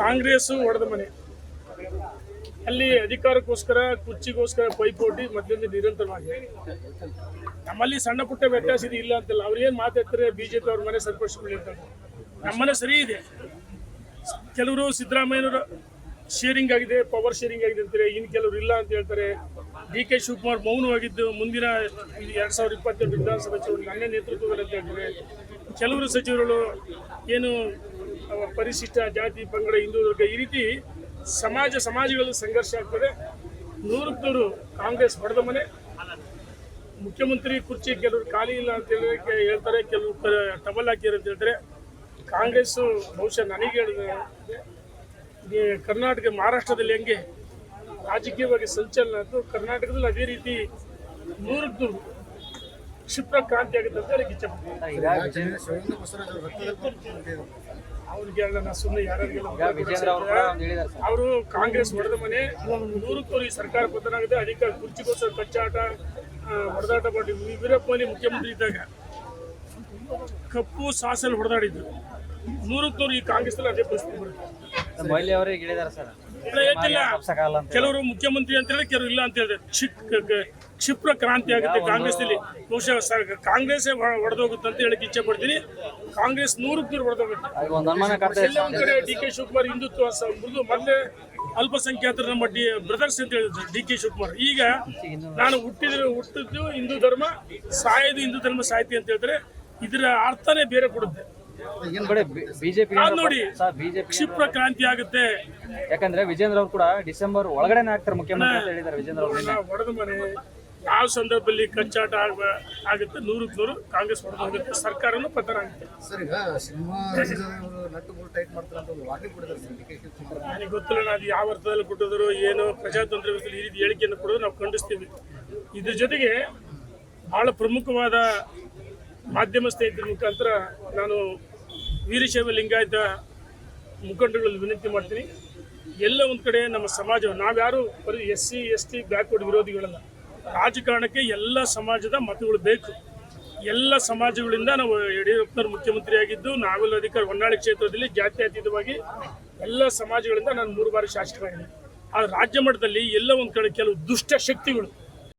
ಕಾಂಗ್ರೆಸ್. ಒಡೆದ ಮನೆ. ಅಲ್ಲಿ ಅಧಿಕಾರಕ್ಕೋಸ್ಕರ, ಕುರ್ಚಿಗೋಸ್ಕರ ಪೈಪೋಟಿ ಮೊದಲಿಂದ ನಿರಂತರವಾಗಿ. ನಮ್ಮಲ್ಲಿ ಸಣ್ಣ ಪುಟ್ಟ ವ್ಯತ್ಯಾಸ ಇದೆ ಇಲ್ಲ ಅಂತಲ್ಲ, ಅವ್ರು ಏನು ಮಾತಾಡ್ತಾರೆ, ಬಿಜೆಪಿ ಅವ್ರ ಮನೆ ಸರಿಪಡಿಸ್ಕೊಳ್ಳಿ ನಮ್ಮನೆ ಸರಿ ಇದೆ. ಕೆಲವರು ಸಿದ್ದರಾಮಯ್ಯನವರು ಶೇರಿಂಗ್ ಆಗಿದೆ ಪವರ್ ಶೇರಿಂಗ್ ಆಗಿದೆ ಅಂತಾರೆ, ಇನ್ನು ಕೆಲವರು ಇಲ್ಲ ಅಂತ ಹೇಳ್ತಾರೆ. ಡಿ ಕೆ ಶಿವಕುಮಾರ್ ಮೌನವಾಗಿದ್ದು ಮುಂದಿನ ಎರಡು ಸಾವಿರದ ಇಪ್ಪತ್ತೆರಡು ವಿಧಾನಸಭೆ ಚುನಾವಣೆ ನನ್ನ ನೇತೃತ್ವದಲ್ಲಿ ಅಂತ ಕೆಲವರು ಸಚಿವರುಗಳು ಏನು ಪರಿಶಿಷ್ಟ ಜಾತಿ, ಪಂಗಡ, ಹಿಂದೂ, ವರ್ಗ ಈ ರೀತಿ ಸಮಾಜ ಸಮಾಜಗಳಲ್ಲಿ ಸಂಘರ್ಷ ಆಗ್ತದೆ. ನೂರಕ್ಕೆ ನೂರು ಕಾಂಗ್ರೆಸ್ ಹೊಡೆದ ಮನೆ. ಮುಖ್ಯಮಂತ್ರಿ ಕುರ್ಚಿ ಕೆಲವರು ಖಾಲಿ ಇಲ್ಲ ಅಂತ ಹೇಳಿದಕ್ಕೆ ಹೇಳ್ತಾರೆ, ಕೆಲವರು ಟಬಲ್ ಹಾಕಿದ್ದಾರೆ ಅಂತ ಹೇಳ್ತಾರೆ. ಕಾಂಗ್ರೆಸ್ಸು ಬಹುಶಃ ನನಗೆ ಹೇಳಿದೆ. ಕರ್ನಾಟಕ, ಮಹಾರಾಷ್ಟ್ರದಲ್ಲಿ ಹೆಂಗೆ ರಾಜಕೀಯವಾಗಿ ಸಂಚಲನ ಆಯಿತು ಕರ್ನಾಟಕದಲ್ಲಿ ಅದೇ ರೀತಿ ನೂರದ್ದು ನೂರು ಕ್ಷಿಪ್ರ ಕ್ರಾಂತಿ ಆಗುತ್ತೆ ಅಂತ ಅದಕ್ಕೆ. ಅವ್ರಿಗೆ ನಾನು ಸುಮ್ಮನೆ ಯಾರಿಗೆಲ್ಲ ಅವರು ಕಾಂಗ್ರೆಸ್ ಹೊಡೆದ ಮನೆ ನೂರಕ್ಕೂ ನೂರು ಈ ಸರ್ಕಾರ ಪತನಾಗಿದೆ ಅಧಿಕಾರ ಕುರ್ಚಿಗೋಸ್ಕರ ಕಚ್ಚಾಟ ಹೊಡೆದಾಟ ಮಾಡಿ ವೀರಪ್ಪ ಮೊಯ್ಲಿ ಮುಖ್ಯಮಂತ್ರಿ ಇದ್ದಾಗ ಕಪ್ಪು ಸಾಸಲ್ಲಿ ಹೊಡೆದಾಡಿದ್ರು. ನೂರಕ್ಕೂ ನೂರು ಈ ಕಾಂಗ್ರೆಸ್ನಲ್ಲಿ ಅದೇ ಪರಿಸ್ಥಿತಿ ಬರುತ್ತೆ. ಮೊಯ್ಲಿ ಅವರೇ ಸರ್. ಇಲ್ಲ, ಹೇಳ್ತಿಲ್ಲ. ಕೆಲವರು ಮುಖ್ಯಮಂತ್ರಿ ಅಂತ ಹೇಳಿ ಕೆಲವರು ಇಲ್ಲ ಅಂತ ಹೇಳಿದ್ರೆ. ಕ್ಷಿಪ್ ಕ್ಷಿಪ್ರ ಕ್ರಾಂತಿ ಆಗುತ್ತೆ ಕಾಂಗ್ರೆಸ್ನಲ್ಲಿ ಬಹುಶಃ ಕಾಂಗ್ರೆಸ್ ಹೊಡೆದೋಗುತ್ತೆ ಅಂತ ಹೇಳಕ್ ಇಚ್ಛೆ ಪಡ್ತೀನಿ. ಕಾಂಗ್ರೆಸ್ ನೂರಕ್ಕೆ ನೂರು ಹೊಡೆದೋಗುತ್ತೆ ಎಲ್ಲ ಒಂದ್ ಕಡೆ ಡಿ ಕೆ ಶಿವಕುಮಾರ್ ಹಿಂದುತ್ವ ಮೃದು ಮೊದಲೇ ಅಲ್ಪಸಂಖ್ಯಾತರ ನಮ್ಮ ಡಿ ಬ್ರದರ್ಸ್ ಅಂತ ಹೇಳಿದ್ರು ಡಿ ಕೆ ಶಿವಕುಮಾರ್. ಈಗ ನಾನು ಹುಟ್ಟಿದ್ರೆ ಹುಟ್ಟಿದ್ದು ಹಿಂದೂ ಧರ್ಮ ಸಾಯದು ಹಿಂದೂ ಧರ್ಮ ಸಾಹಿತಿ ಅಂತ ಹೇಳಿದ್ರೆ ಇದರ ಅರ್ಥನೇ ಬೇರೆ ಕೊಡುತ್ತೆ. ಬಿಜೆಪಿ ನೋಡಿ ಸರ್ ಬಿಜೆಪಿ ಕ್ಷಿಪ್ರ ಕ್ರಾಂತಿ ಆಗುತ್ತೆ. ಯಾಕಂದ್ರೆ ವಿಜೇಂದ್ರ ಅವರು ಕೂಡ ಡಿಸೆಂಬರ್ ಒಳಗಡೆನೆ ಆಗ್ತಾರೆ ಮುಖ್ಯಮಂತ್ರಿ ಅಂತ ಹೇಳಿದ್ದಾರೆ ವಿಜೇಂದ್ರ ಅವರು ಹೊಡೆದ ಮನೆ. ಯಾವ ಸಂದರ್ಭದಲ್ಲಿ ಕಚ್ಚಾಟ ಆಗ- ಆಗುತ್ತೆ? ನೂರಕ್ಕೆ ನೂರು ಕಾಂಗ್ರೆಸ್ ಹೊಡೆದು ಹೋಗುತ್ತೆ. ಸರ್ಕಾರನೂ ಪತನ ಆಗುತ್ತೆ ಸರ್ ಈಗ ಸಿನಿಮಾ ಟೈಟ್ ಮಾಡ್ತಾರೆ ಅಂತ ಒಂದು ವಾರ್ನಿಂಗ್ ಕೊಟ್ಟಿದ್ದಾರೆ ನನಗೆ ಗೊತ್ತಿಲ್ಲ ನಾವು ಅದು ಯಾವ ಅರ್ಥದಲ್ಲಿ ಕೊಟ್ಟಿದ್ರು ಏನು ಪ್ರಜಾತಂತ್ರ ಈ ರೀತಿ ಹೇಳಿಕೆಯನ್ನು ಕೊಡೋದು ನಾವು ಖಂಡಿಸ್ತೀವಿ. ಇದ್ರ ಜೊತೆಗೆ ಬಹಳ ಪ್ರಮುಖವಾದ ಮಾಧ್ಯಮ ಸ್ನೇಹಿತರ ಮುಖಾಂತರ ನಾನು ವೀರಶೈವ ಲಿಂಗಾಯತ ಮುಖಂಡಗಳಲ್ಲಿ ವಿನಂತಿ ಮಾಡ್ತೀನಿ. ಎಲ್ಲ ಒಂದು ಕಡೆ ನಮ್ಮ ಸಮಾಜ ನಾವ್ಯಾರು ಬರೀ S C, S T, backward ವಿರೋಧಿಗಳಲ್ಲ. ರಾಜಕಾರಣಕ್ಕೆ ಎಲ್ಲ ಸಮಾಜದ ಮತಗಳು ಬೇಕು. ಎಲ್ಲ ಸಮಾಜಗಳಿಂದ ನಾವು ಯಡಿಯೂರಪ್ಪನವ್ರು ಮುಖ್ಯಮಂತ್ರಿ ಆಗಿದ್ದು ನಾವೆಲ್ಲ ಅಧಿಕಾರ ಹೊನ್ನಾಳಿ ಕ್ಷೇತ್ರದಲ್ಲಿ ಜಾತ್ಯತೀತವಾಗಿ ಎಲ್ಲ ಸಮಾಜಗಳಿಂದ ನಾನು ಮೂರು ಬಾರಿ ಶಾಸಕರಾಗಿದ್ದೆ ಆ ರಾಜ್ಯ ಮಟ್ಟದಲ್ಲಿ ಎಲ್ಲ ಒಂದು ಕಡೆ ಕೆಲವು ದುಷ್ಟ ಶಕ್ತಿಗಳು